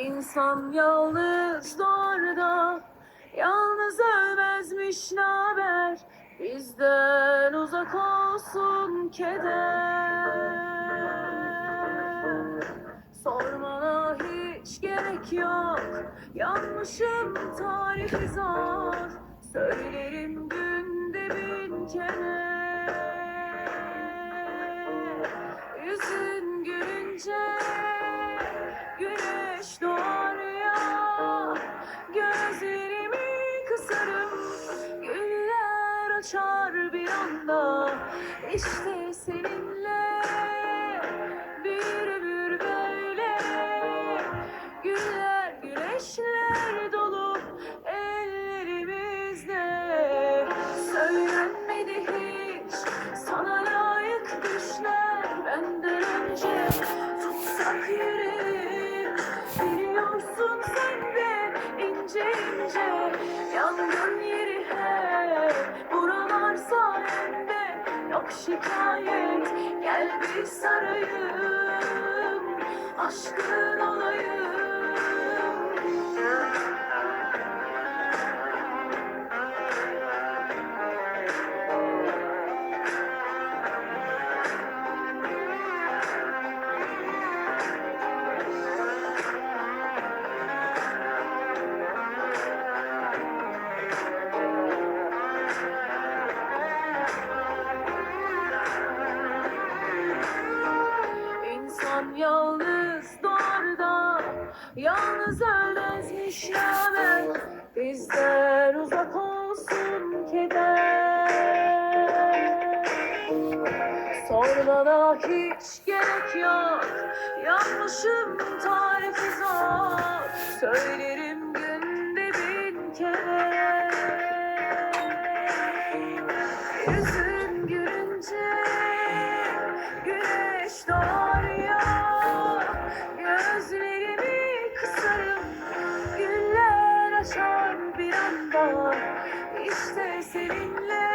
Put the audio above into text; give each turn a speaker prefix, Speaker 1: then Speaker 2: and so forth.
Speaker 1: İnsan yalnız doğar da Yalnız ölmezmiş naber Bizden uzak olsun keder. Sormana hiç gerek yok Yanmışım tarifi zor Söylerim günde bin kere açar bir anda. İşte seninle Bir ömür böyle. Güller güneşler dolu ellerimizde. Söylenmedi hiç sana layık düşler. Benden önce Tutsak yüreğim biliyorsun sen de ince ince Yangın yeri şikayet. Gel bir sarayım Aşkın olayım Yalnız ölmezmiş namer Bizden uzak olsun keder. Sormana hiç gerek yok. Yanlışım tarifi zor. Söylerim bir anda işte seninle